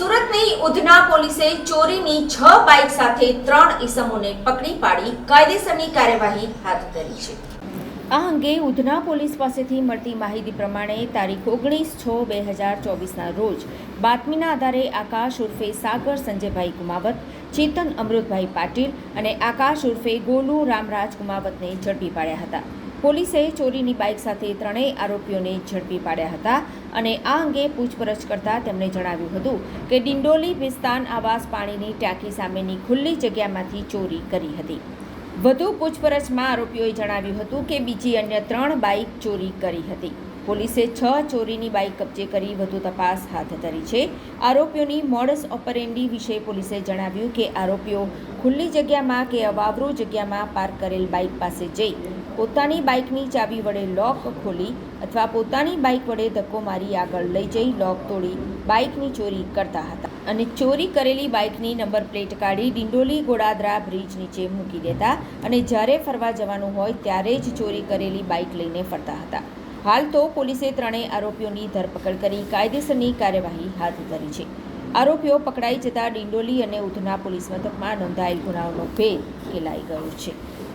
સુરતની ઉધના પોલીસે ચોરીની છ બાઇક સાથે ત્રણ ઈસમોને પકડી પાડી કાયદેસરની કાર્યવાહી હાથ ધરી છે. આ અંગે ઉધના પોલીસ પાસેથી મળતી માહિતી પ્રમાણે તારીખ ઓગણીસ છ બે હજાર ચોવીસના રોજ બાતમીના આધારે આકાશ ઉર્ફે સાગર સંજયભાઈ કુમાવત ચેતન અમૃતભાઈ પાટીલ અને આકાશ ઉર્ફે ગોલુ રામરાજ કુમાવતને ઝડપી પાડ્યા હતા. પોલીસે ચોરીની બાઇક સાથે ત્રણેય આરોપીઓને ઝડપી પાડ્યા હતા અને આ અંગે પૂછપરછ કરતા તેમણે જણાવ્યું હતું કે ડિંડોલી વિસ્તાન આવાસ પાણીની ટાંકી સામેની ખુલ્લી જગ્યામાંથી ચોરી કરી હતી. વધુ પૂછપરછમાં આરોપીઓએ જણાવ્યું હતું કે બીજી અન્ય ત્રણ બાઇક ચોરી કરી હતી. પોલીસે છ ચોરીની બાઇક કબજે કરી વધુ તપાસ હાથ ધરી છે. આરોપીઓની મોડસ ઓપરેન્ડી વિશે પોલીસે જણાવ્યું કે આરોપીઓ ખુલ્લી જગ્યામાં કે અવાવરૂ જગ્યામાં પાર્ક કરેલ બાઇક પાસે જઈ પોતાની બાઇકની ચાવી વડે લોક ખોલી અથવા પોતાની બાઇક વડે ધક્કો મારી આગળ લઈ જઈ લોક તોડી બાઇકની ચોરી કરતા હતા. અને ચોરી કરેલી બાઇકની નંબર પ્લેટ કાઢી ડિંડોલી ગોડાદરા બ્રિજ નીચે મૂકી દેતા અને જ્યારે ફરવા જવાનું હોય ત્યારે જ ચોરી કરેલી બાઇક લઈને ફરતા હતા. હાલ તો પોલીસે ત્રણેય આરોપીઓની ધરપકડ કરી કાયદેસરની કાર્યવાહી હાથ ધરી છે. આરોપીઓ પકડાઈ જતા ડિંડોલી અને ઉધના પોલીસ મથકમાં નોંધાયેલ ગુનાઓનો ભેદ કેલાઈ ગયો છે.